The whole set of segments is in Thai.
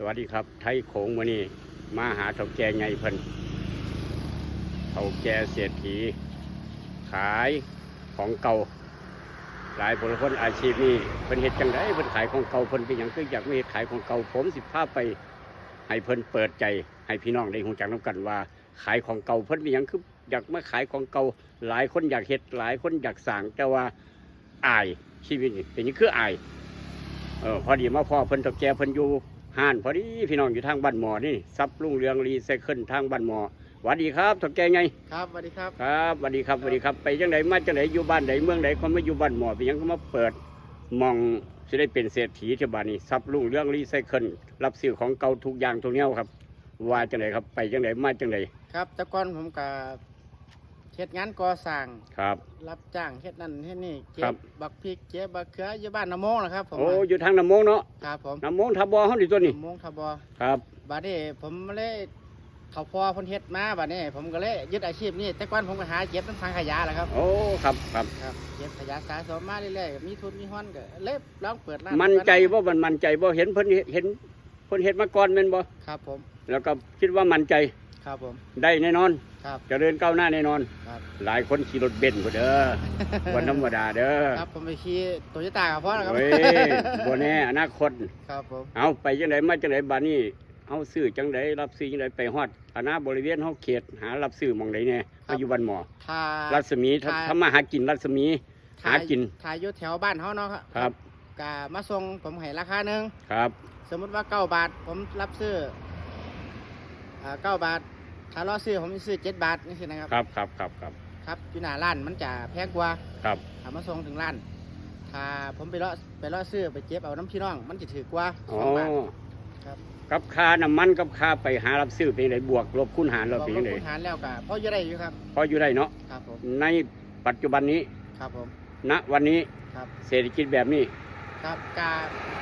สวัสดีครับ ไทยโขงมานี่มาหาเถาแก่ไงเพิ่นเถาแก่เศรษฐี ขายของเก่า หลายคนคนอาชีพนี้เพิ่นเฮ็ดจังไดเพิ่นขายของเก่าเพิ่นเป็นหยังคืออยากไม่เฮ็ดขายของเก่าผมสิพาพไป ให้เพิ่นเปิดใจ ให้พี่น้องได้ฮู้จักนํกันว่า ขายของเก่าเพิ่นเป็นหยังคืออยากมาขายของเก่าหลายคนอยากเฮ็ดหลายคนอยากสั่งแต่ว่าอายชีวิตนี่เป็นหยังคืออายเออพอดีมาพ่อเพิ่นตะแก่เพิ่นอยู่ ห้านพอดีพี่น้องอยู่ทางบ้านหมอนี่ซับลุงเรืองรีไซเคิลทางบ้านหมอหวัสดีครับตะแกไงครับสวัสดีครับครับหวัสดีครับหวัสดีครับไปจังไดมาจังไดอยู่บ้านใดเมืองใดคนมาอยู่บ้านหมอไปยังก็มาเปิดหมองจะได้เป็นเศรษฐีที่บ้านนี้ซับลุงเรืองรีไซเคิลรับซื้อของเก่าทุกอย่างทุกแนวครับ ว่าจังไดครับไปจังไดมาจังไดครับแต่ก่อนผมกับ เฮ็ดงานก่อสร้างครับ รับจ้างเฮ็ดนั่นเฮ็ดนี่เก็ครับบ บักพริกเก็บบักเขืออยู่บ้านน้ำโมงนะครับผมโอ้อยู่ทางน้ำมงเนาะครับผมน้ำมงทับบอเฮาดิตัวนี้น้ำโมงทบอครับบัดนี้ผมเลยเขาพอเพ่นเฮ็ดมาบัดนี้ผมก็เลยยึดอาชีพนี้แต่ก่อนผมก็หาเก็บน้ำทางขยะแหละครับโอ้ครับครับ ครับเก็บขยะสะสมมาเรื่อยๆมีทุนมีฮ้อนก็เลยลองเปิดร้านมันใจบ่มันมันใจบ่เห็นเพิ่นเห็นเพิ่นเฮ็ดมาก่อนแม่นบ่ครับผมแล้วก็คิดว่ามันใจครับผมได้แน่นอนครับเจริญก้าวหน้าแน่นอน ครับหลายคนขี่รถเบนซ์พุ่นเด้อวันธรรมดาเด้อครับผมไปขี่โตโยต้ากับพ่อนะครับเฮ้ยบ่แน่อนาคตครับผมเอาไปจังไดมาจังไดบัดนี้เอาซื้อจังไดรับซื้อจังไดไปฮอดอาณาบริเวณเฮาเขตหารับซื้อหม่องใดแน่ปัจจุบันหมอถ้ารัศมีทำทำมาหากินรัศมี หากินถ่ายอยู่แถวบ้านเขาเนาะครับครับกามาส่งผมให้ราคาหนึ่งครับ สมมติว่าเก้าบาทผมรับซื้ออ่าเก้าบาท ถ้ารอซื้อผมจะซื้อเจ็ดบาทนี่สินะครับครับครับครับครับครับอยู่หน้าร้านมันจะแพงกว่าครับถ้ามาส่งถึงร้าน ถ้าผมไปรอไปรอซื้อไปเจ็บเอาน้ำพี่น้อง มันจะถือกว่าอ๋สอองบาทครับกับค่าน้ำมันกับค่าไปหารับซื้อเป็นจังไดบวกลบคูณหารเราเป็นจังไดคุณหารแล้วก็พออยู่ได้อยู่ครับพออยู่ได้เนาะครับผมในปัจจุบันนี้ครับผมณวันนี้ครับเศรษฐกิจแบบนี้ ครับกา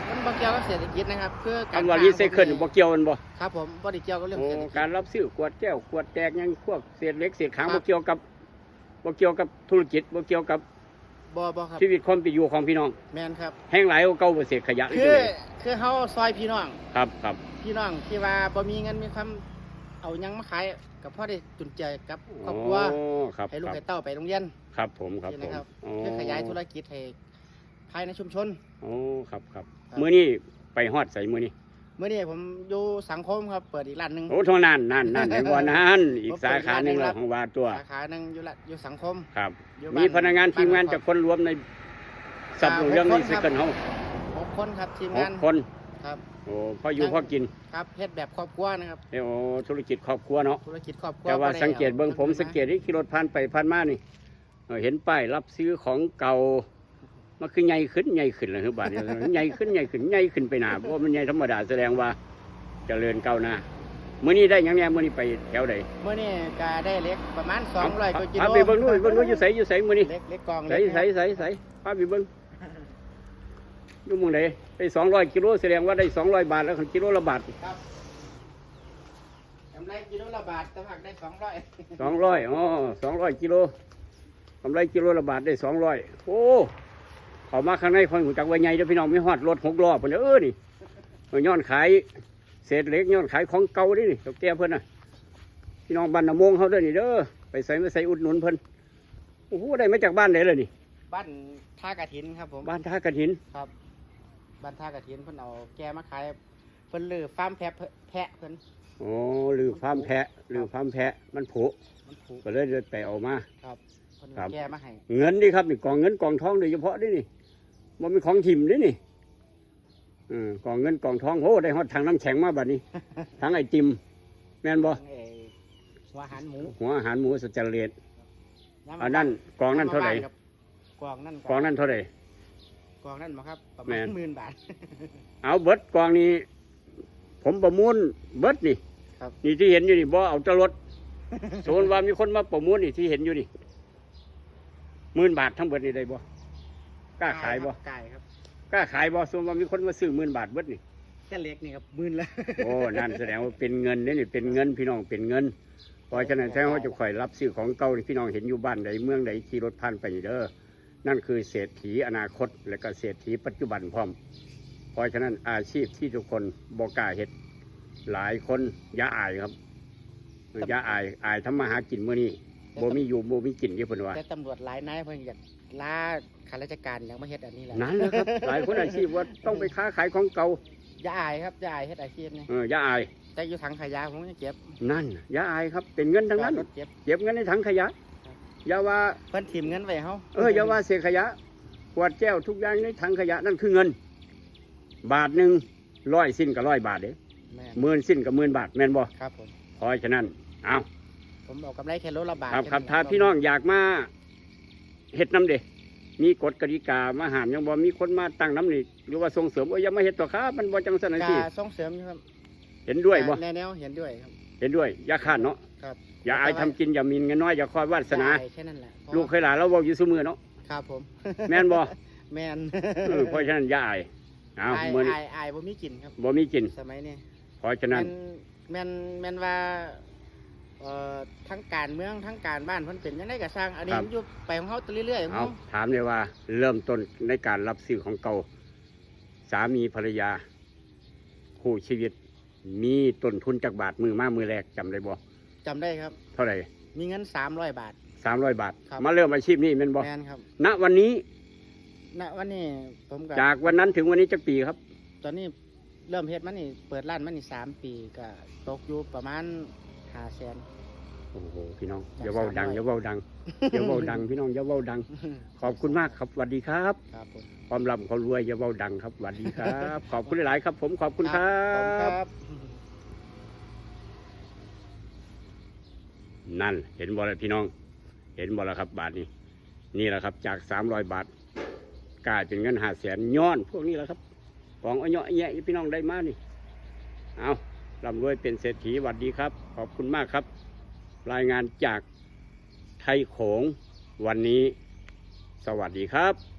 มันบ่เกี่ยวกับเศรษฐกิจนะครับคือการคำว่ารีไซเคิลบ่เกี่ยวกันบ่ครับผมบ่ได้เกี่ยวกับเรื่องโอ้เศรษฐกิจ การรับซื้อขวดแก้วขวดแตกหยังพวกเศษเหล็กเศษขางครับ่บเกี่ยวกับบ่เกี่ยวกับธุรกิจบ่เกี่ยวกับบ่บ่ครับชีวิตความเป็นอยู่ของพี่น้อง แมนครับ แห้งหลายกว่าเก่าบ่เศษขยะนี่คืจัองได๋คือเฮาซอยพี่น้อง ครับครับพี่น้องที่ว่าบ่มีเงินมีความเอาหยังมาขายกับพ่อได้จุนเจือกับครอบครัว โอ้ครับให้ลูกครับให้เต้าไปโรงเรียนครับผมครับนี่ผมนะครับ โอ้เพื่อขยายธุรกิจให้ ภายในชุมชน โอ้ครับครับครับ มื้อนี้ไปฮอดใส่มื้อนี้เมื่อนี้ผมอยู่สังคมครับ เปิดอีกร้านหนึงโอ้เท่านั้นนั่นนั่นเห็นบ่นั้นอีกผมเปิดสาขาหนึงร้านหนึ่งแล้วของว่าตัว สาขาหนึงอยู่ละอยู่สังคมครับ อยู่มีบ้พนักงานทีมงานจากคนรวมในสับอ่าเรื่องหกนี้คนสิครับเกินเฮาหกคนครับทีมหงากนคนครับโอ้พออยู่พอกินครับเฮ็ดแบบครอบครัวนะครับ เอ้โอ้ธุรกิจครอบครัวเนาะธุรกิจครอบครัวแต่ว่าบ่ได้สังเกตเบื้องผมอาสังเกตที่ขี่รถผ่านไปผ่านมานี่เออเห็นป้ายรับซื้อของเก่า มันคือใหญ่ขึ้นใหญ่ขึ้นเลยคือบาดนี้ใหญ่ขึ้นใหญ่ขึ้นใหญ่ขึ้นไปหนาเพราะว่ามันใหญ่ธรรมดาแสดงว่าเจริญก้าวหน้ามื้อนี้ได้หยังแน่มื้อนี้ไปแถวใดเมื่อนี้ก็ได้เล็กประมาณ200กว่ากิโลเอาไปเบิ่งนู่นเบิ่งนู่นอยู่ไสอยู่ไสมื้อนี้เล็กเล็กกองไสเล็กไสไสไสพาไปเบิ่งอยู่หมื้องใดได้200กิโลแสดงว่าได้200บาทแล้วคันกิโลละบาทครับกำไรกิโลละบาทแต่ผักได้สองร้อย200อ๋อ200กิโลกำไรกิโลละบาทได้200โอ้ เข้ามาข้างในคนหูจักว่าใหญ่เด้อพี่น้องมีฮอดรถหกล้อพุ่นเด้อเออนี่เอาย้อนขายเศษเหล็กย้อนขายของเก่าเดินี่เจ้าแก่เพิ่นน่ะพี่น้องบ้านนาโมงเขาเด้อนี่เด้อไปใส่มาใส่อุดหนุนเพิ่นโอ้โหได้มาจากบ้านไหนเลยนี่ บ้านท่ากระถินครับผมบ้านท่ากระถินครับบ้านท่ากระถินเพิ่นเอาแกมาขายเพิ่นลือฟาร์มแพะเพิ่นแพะเพิ่นโอ้หรือฟาร์มแพะหรือฟาร์มแพะมันผุมันผูกก็เลยเดินไปเอามาครับเพิ่นครัเอาบแกมาให้เงินดิครับนี่กองเงินกองทองโดยเฉพาะนี่นี่ มันมีของถิ่มนี่นี่เออกองเงินกองทองโอ้ได้ฮอดทางน้ำแข็งมาบัดนี้ทางไอติม แม่นบ่เอ่อหัวอาหารหมูหัวอาหารหมูสแตนเลสย้ำอันนั้นกองนั้นเท่าไหร่ย้ำมบ้ครับกองนั่นกองนั้นเท่าไหร่กองนั่นมาครับประแม่มาณนหมื่นบาท เอาเบิดกองนี้ ผมประมูลเบิดนี่ครับนี่ที่เห็นอยู่นี่บ่เอาแตรถสมมติว่ามีคนมาประมูลนี่ที่เห็นอยู่นี่หมื่นบาททั้งเบิดนี่ได้บ่ กล้าขายบ่ไก่ครับกล้าขายบ่สมมติว่ามีคนมาซื้อหมื่นบาทเบิดนี่แค่เล็กนี่ครับหมื่นละโอ้นั่นแสดงว่าเป็นเงินนี่นี่เป็นเงินพี่น้องเป็นเงินเพราะฉะนั้นแท้ว่าจะคอยรับซื้อของเก่าที่พี่น้องเห็นอยู่บ้านใดเมืองใดขี่รถผ่านไปนี่เด้อนั่นคือเศรษฐีอนาคต และก็เศรษฐีปัจจุบันพร้อม เพราะฉะนั้นอาชีพที่ทุกคนบอกล้าเฮ็ดหลายคนอย่าอายครับอย่าอายอายทำมาหากินมื้อนี้บ่มีอยู่บ่มีกินที่เพิ่นว่าแต่ตำรวจหลายนายเพิ่นอยาก ลาข้าราชการอย่างมาเฮ็ดอันนี้แหละนั่นแหละครับ หลายคนอาชีพว่าต้องไปค้าขายของเก่าอย่าอายครับอย่าอายเฮ็ดอาชีพนี่เอออย่าอายแต่อยู่ถังขยะผมยังเก็บนั่นอย่าอายครับ เป็นเงินทั้งนั้น รถเก็บ เก็บเงินในถังขยะอย่าว่าเพิ่นถิ่มเงินไว้เฮาเอออย่าว่าเศษขยะขวดแก้วทุกอย่างในถังขยะนั่นคือเงิน บาทหนึ่งร้อยสิ้นกับร้อยบาทเด้แม่นหมื่นสิ้นกับหมื่นบาทแม่นบ่ครับผมเพราะฉะนั้นเอาผมเอากำไรแค่โลละบาทครับครับแถ้าพี่น้องอยากมา เฮ็ดน้ำเด้มีกฎกติกามาห้ามยังบ่มีคนมาตั้งน้ำนี่หรือว่าส่งเสริมว่าอย่ามาเฮ็ดตัวครับมันบ่จังซั่นนะกาสิส่งเสริมอยู่ครับเห็นด้วยบ่แนแนวเห็นด้วยครับ เห็นด้วยอย่าขาดเนาะครับ อย่าอายทำกินอย่ามีเงินน้อยอย่าคอยวาสนา ได้แค่นั้นแหละเพราะลูกเคยหลานเราบอกอยู่ซุมือเนาะครับผม แม่นบ่ แม่นเออเพราะฉะนั้นอย่าอายเอาอายมื้อนี้อายอายบ่มีกินครับ บ่มีกิน สมัยนี้เพราะฉะนั้นแม่นแม่นแม่นว่าเอ่อทั้ง การเมืองทั้งการบ้านเพิ่นเป็นยังไงก็สร้างอันนี้ครับ มันอยู่ไปของเฮาเรื่อยๆของเอาเฮาถามเลยว่าเริ่มต้นในการรับซื้อของเก่า สามีภรรยา คู่ชีวิต มีต้นทุนจากบาทมือมามือแรกจำได้บ่จำได้ครับ เท่าไหร่มีเงิน300บาท สามร้อยบาท ครับ มาเริ่มอาชีพนี้แม่นบ่แม่นครับณวันนี้ณวันนี้ผมก็จากวันนั้นถึงวันนี้จักปีครับ ตอนนี้เริ่มเฮ็ดมานี่เปิดร้านมานี่3ปีก็ตกอยู่ประมาณ500,000โอ้โหพี่น้องจากอย่าเว้าดัง300อย่าเว้าดังอย่าเว้าดัง พี่น้องอย่าเว้าดัง ขอบคุณมากครับสวัสดีครับครับผมความร่ำความรวยอย่าเว้าดังครับสวัสดีครับ ขอบคุณหลายๆครับ ผมขอบคุณครัขอบคุณคบรับนั่น เห็นบ่ละพี่น้อง เห็นบ่ละครับบาทนี้ นี่แหละครับ จากสามร้อยบาทกลายเป็นเงินห้าแสนย้อนพวกนี้แหละครับ ของเอาเนาะแยะพี่น้องได้มานี่ เอาร่ำรวยเป็นเศรษฐีหวัดดีครับ ขอบคุณมากครับ รายงานจากไทยโขงวันนี้ สวัสดีครับ